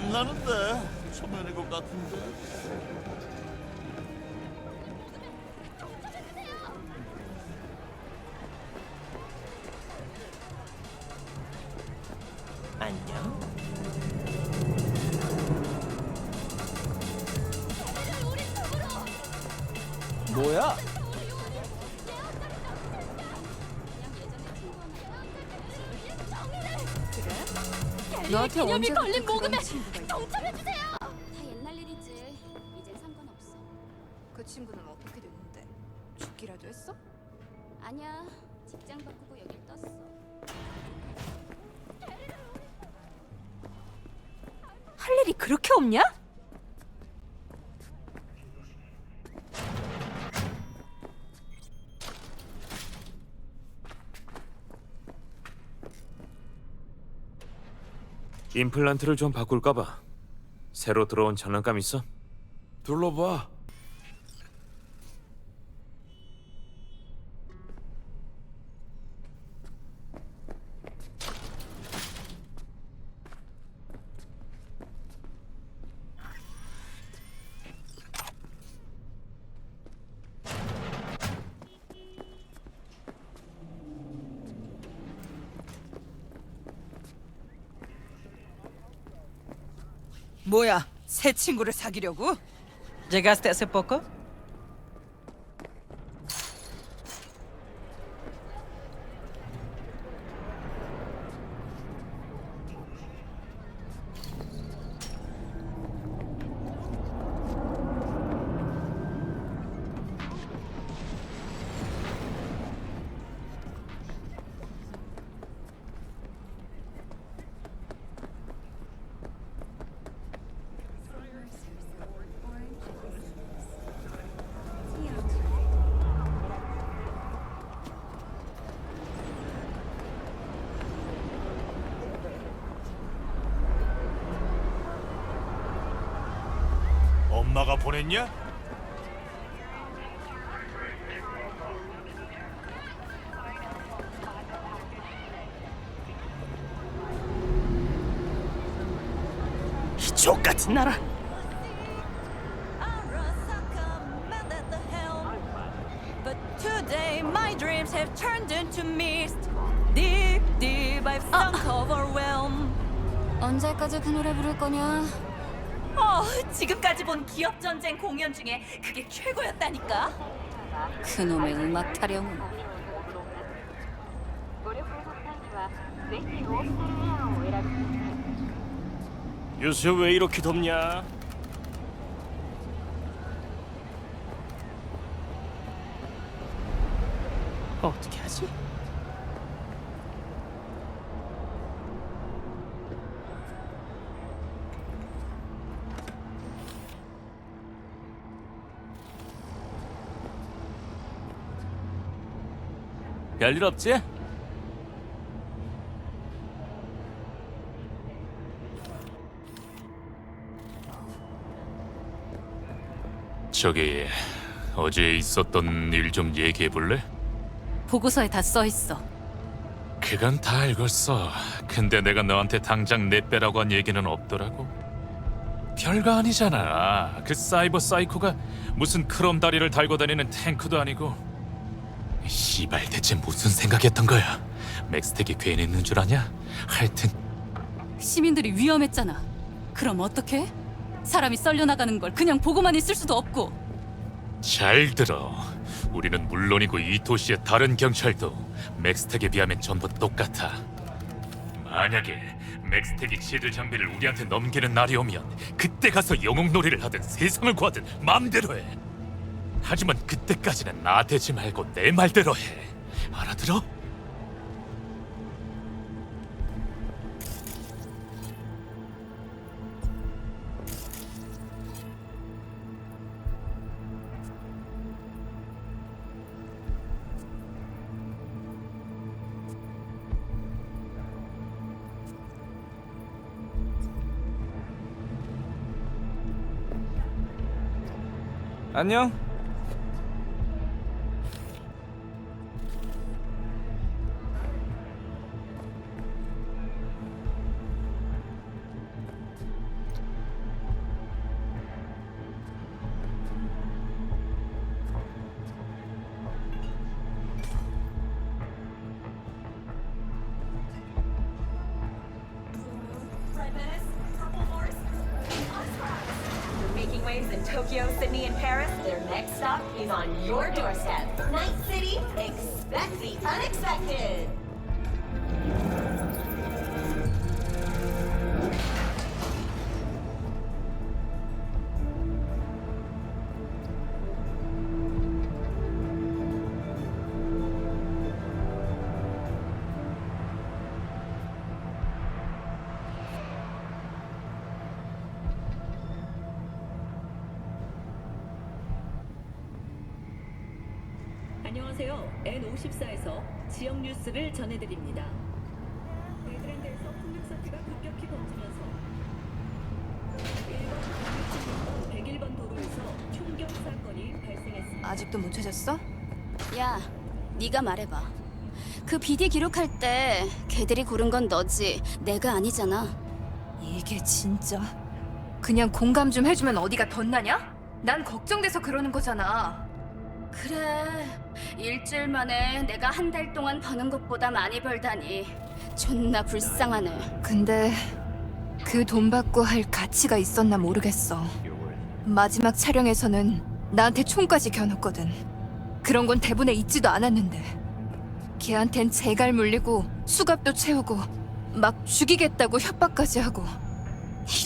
안 나는데 초면인 것 같은데. 안녕. 뭐야? 너한테 기념이 언제부터 걸린 그런 모금에 친구는 어떻게 됐는데? 죽기라도 했어? 아니야. 직장 바꾸고 여길 떴어. 할 일이 그렇게 없냐? 임플란트를 좀 바꿀까봐 새로 들어온 장난감 있어? 둘러봐. 뭐야? 새 친구를 사귀려고? Llegaste hace poco? 엄마가 보냈냐? 이 족같은 나라. But today my dreams have turned into mist. Deep, deep, I've sunk overwhelmed. 언제까지 그 노래 부를 거냐? 어, 지금까지 본 기업 전쟁 공연 중에 그게 최고였다니까. 그놈의 음악 타령은. 요새 왜 이렇게 덥냐? 어떻게 하지? 별일 없지? 저기 어제 있었던 일 좀 얘기해 볼래? 보고서에 다 써 있어. 그건 다 알겠어. 근데 내가 너한테 당장 내 빼라고 한 얘기는 없더라고. 별거 아니잖아. 그 사이버 사이코가 무슨 크롬 다리를 달고 다니는 탱크도 아니고. 씨발 대체 무슨 생각했던 거야? 맥스텍이 괜히 있는 줄 아냐? 하여튼 시민들이 위험했잖아. 그럼 어떻게? 사람이 썰려 나가는 걸 그냥 보고만 있을 수도 없고. 잘 들어. 우리는 물론이고 이 도시의 다른 경찰도 맥스텍에 비하면 전부 똑같아. 만약에 맥스텍이 지들 장비를 우리한테 넘기는 날이 오면 그때 가서 영웅놀이를 하든 세상을 구하든 마음대로 해. 하지만 그때까지는 나대지 말고 내 말대로 해. 알아들어? 안녕. 안녕하세요. N54에서 지역 뉴스를 전해드립니다. 네덜란드에서 폭력 사태가 급격히 번지면서 1번 101번 도로에서 총격 사건이 발생했습니다. 아직도 못 찾았어? 야, 네가 말해봐. 그 비디 기록할 때 걔들이 고른 건 너지, 내가 아니잖아. 이게 진짜 그냥 공감 좀 해주면 어디가 덧나냐? 난 걱정돼서 그러는 거잖아. 그래, 일주일 만에 내가 한 달 동안 버는 것보다 많이 벌다니 존나 불쌍하네. 근데 그 돈 받고 할 가치가 있었나 모르겠어. 마지막 촬영에서는 나한테 총까지 겨눴거든. 그런 건 대본에 있지도 않았는데. 걔한텐 재갈 물리고 수갑도 채우고 막 죽이겠다고 협박까지 하고.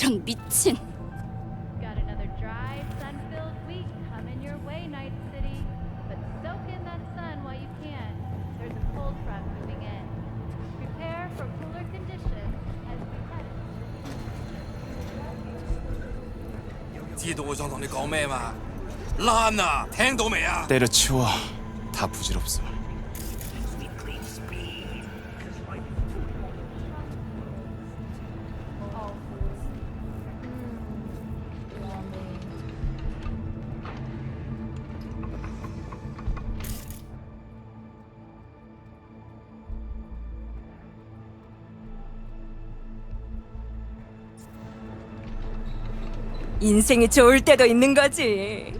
이런 미친. Got another dry, sun-filled week coming your way, Night City. but soak in that sun while you can. There's a cold front moving in. Prepare for cooler conditions as we head. 지도 오 정도는 거매마 라나 탱도매야 때려치워 다 부질없어 인생이 좋을 때도 있는 거지.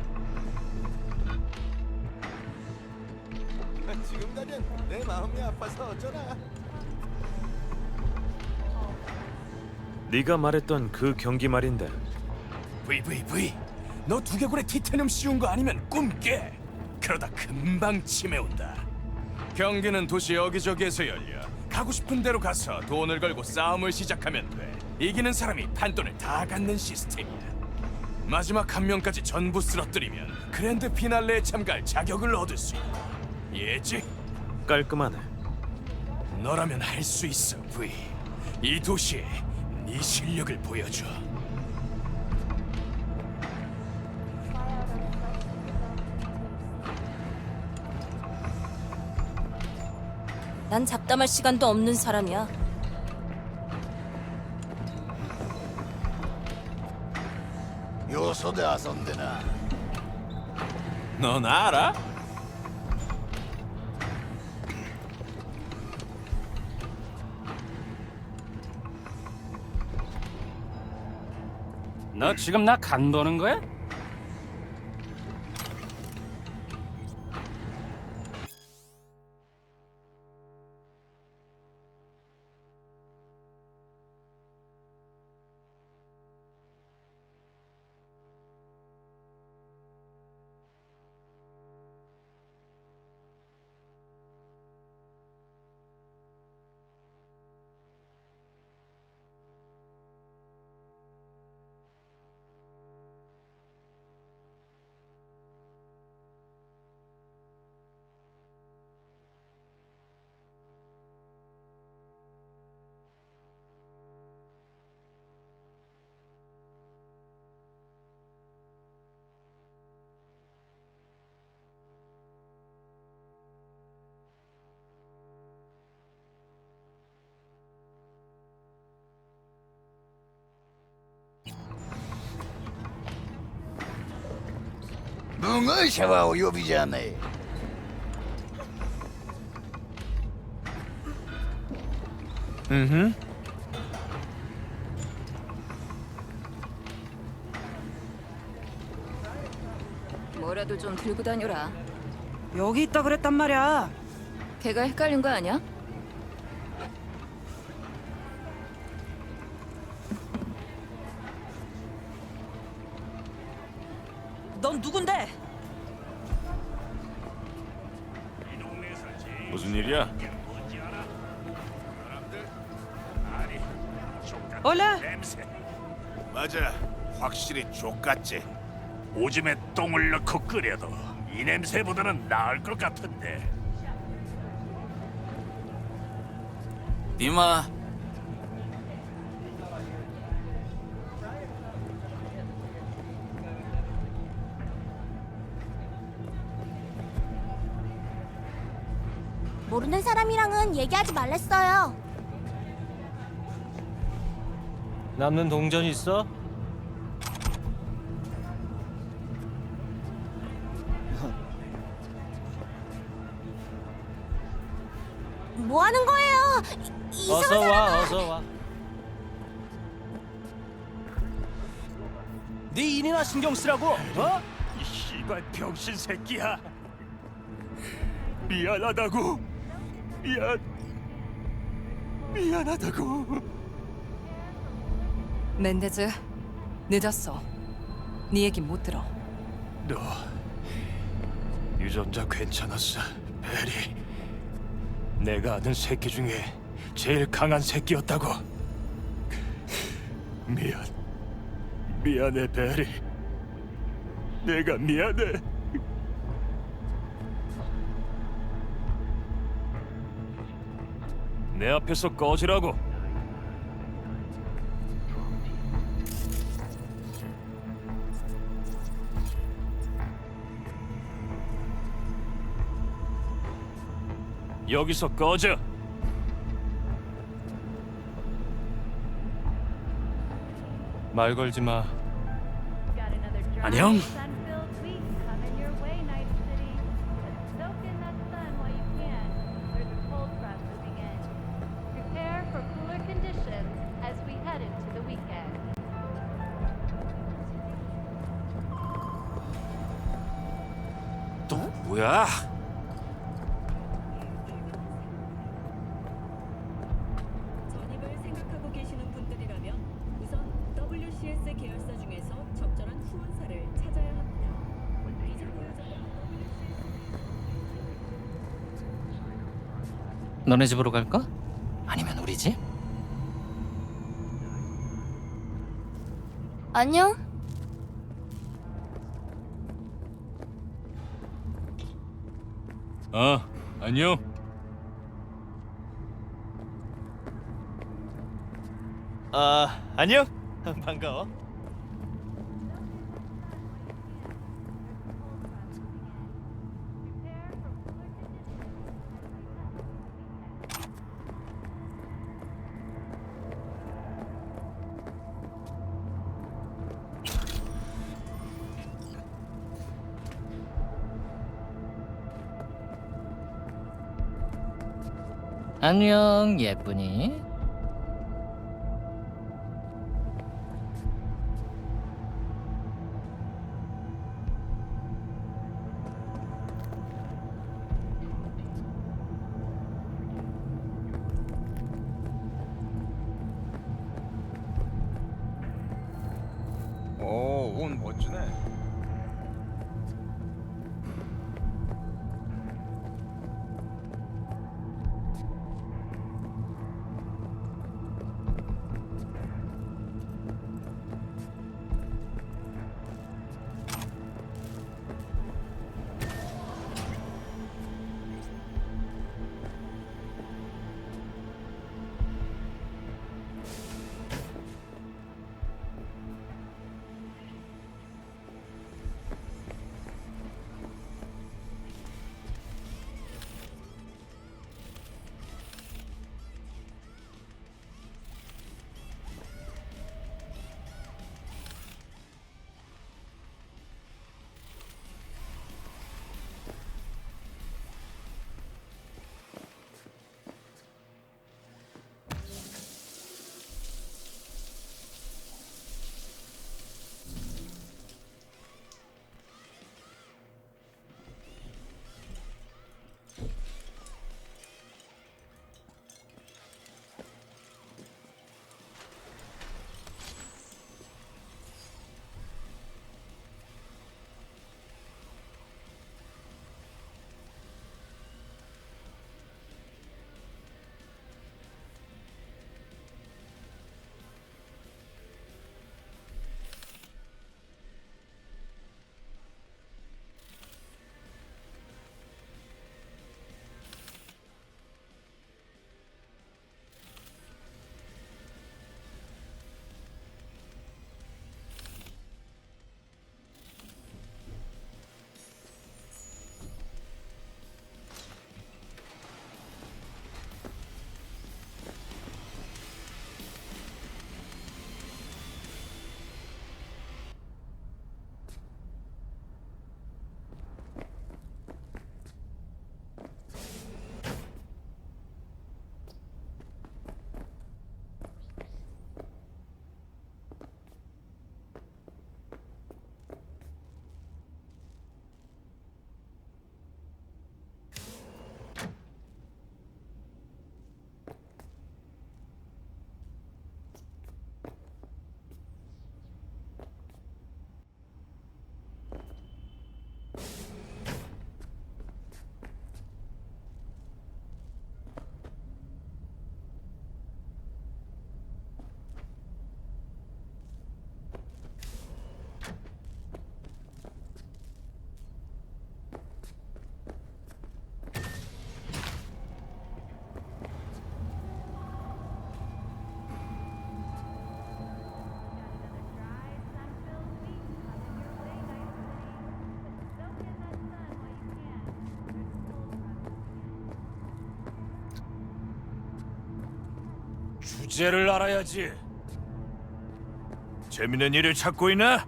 지금 가면 내 마음이 아파서 어쩌나. 네가 말했던 그 경기 말인데. VVV 너 두개골에 티타늄 씌운 거 아니면 꿈 깨. 그러다 금방 치매 온다. 경기는 도시 여기저기에서 열려. 가고 싶은 대로 가서 돈을 걸고 싸움을 시작하면 돼. 이기는 사람이 판돈을 다 갖는 시스템이야. 마지막 한 명까지 전부 쓰러뜨리면 그랜드 피날레에 참가할 자격을 얻을 수 있다. 이해지? 깔끔하네. 너라면 할 수 있어, V. 이 도시에 네 실력을 보여줘. 난 잡담할 시간도 없는 사람이야. 요소대 아선데나. 넌 알아? 너 지금 나 간보는 거야? 뭉어 샤와오 요비자네. 음. 뭐라도 좀 들고 다녀라. 여기 있다 그랬단 말이야. 걔가 헷갈린 거 아니야? 넌 누군데? 무슨 일이야? 올라. 맞아. 확실히 족같지. 오줌에 똥을 넣고 끓여도 이 냄새보다는 나을 것 같은데. 니마 모르는 사람이랑은 얘기하지 말랬어요. 남는 동전 있어? 뭐 하는 거예요? 이, 이상한 어서 와, 사람아. 어서 와. 네 일이나 신경 쓰라고. 어? 이 씨발 병신 새끼야. 미안하다고. 미안. 미안하다고. 멘데즈, 늦었어. 네 얘기 못 들어. 너 유전자 괜찮았어, 베리. 내가 아는 새끼 중에 제일 강한 새끼였다고. 미안, 미안해, 베리. 내가 미안해. 내 앞에서 꺼지라고. 여기서 꺼져. 말 걸지 마. 안녕. 너네 집으로 갈까? 아니면 우리 집? 안녕. 어, 안녕. 아, 안녕. 반가워. 안녕 예쁘니? 주제를 알아야지. 재밌는 일을 찾고 있나?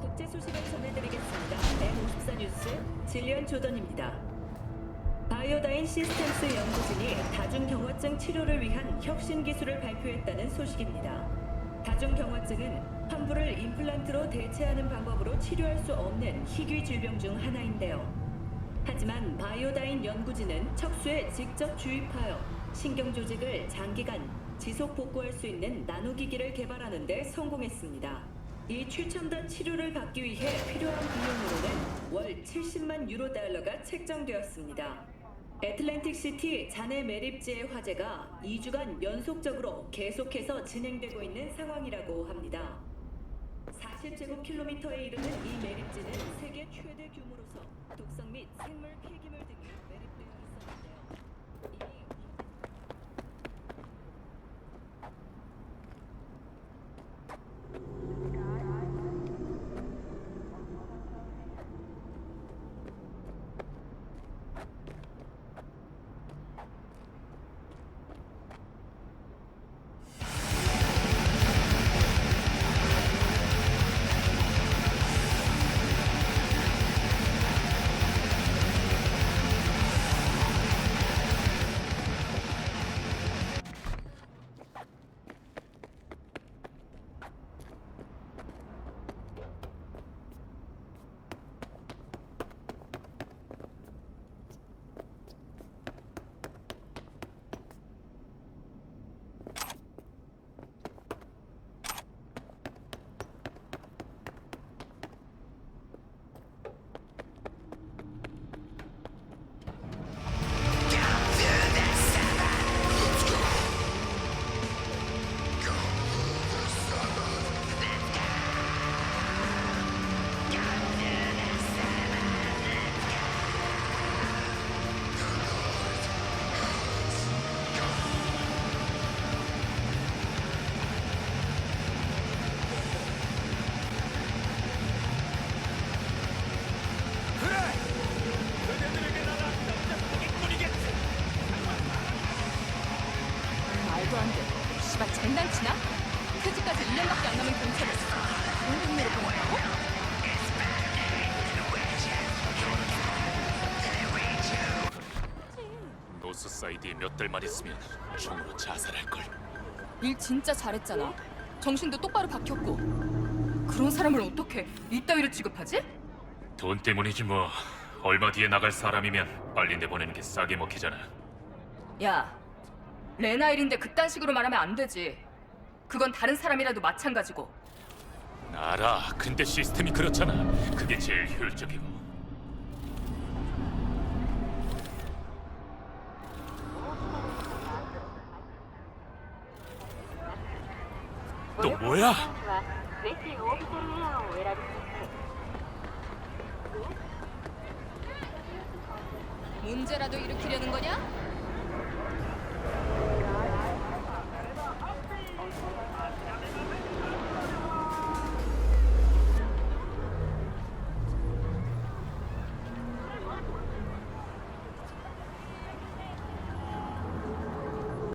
국제 소식을 전해드리겠습니다. N54 뉴스 질리언 조던입니다. 바이오다인 시스템스 연구진이 다중경화증 치료를 위한 혁신 기술을 발표했다는 소식입니다. 다중경화증은 환부를 임플란트로 대체하는 방법으로 치료할 수 없는 희귀 질병 중 하나인데요. 하지만 바이오다인 연구진은 척수에 직접 주입하여 신경 조직을 장기간 지속 복구할 수 있는 나노기기를 개발하는 데 성공했습니다. 이 최첨단 치료를 받기 위해 필요한 비용으로는 월 70만 유로 달러가 책정되었습니다. 애틀랜틱 시티 잔해 매립지의 화재가 2주간 연속적으로 계속해서 진행되고 있는 상황이라고 합니다. 40제곱킬로미터에 이르는 이 매립지는 세계 최대 규모로서 독성 및 생물 폐기물 등 장난치나? 퇴직까지 1년밖에 안 남은 경찰을 동네로 보냈다고? 노스 사이드에 몇 달만 있으면 총으로 자살할 걸. 일 진짜 잘했잖아. 정신도 똑바로 박혔고. 그런 사람을 어떻게 이따위로 취급하지? 돈 때문이지 뭐. 얼마 뒤에 나갈 사람이면 빨리 내보내는 게 싸게 먹히잖아. 야, 레나 일인데 그딴 식으로 말하면 안 되지. 그건 다른 사람이라도 마찬가지고. 알아. 근데 시스템이 그렇잖아. 그게 제일 효율적이고. 또 뭐야? 문제라도 일으키려는 거냐?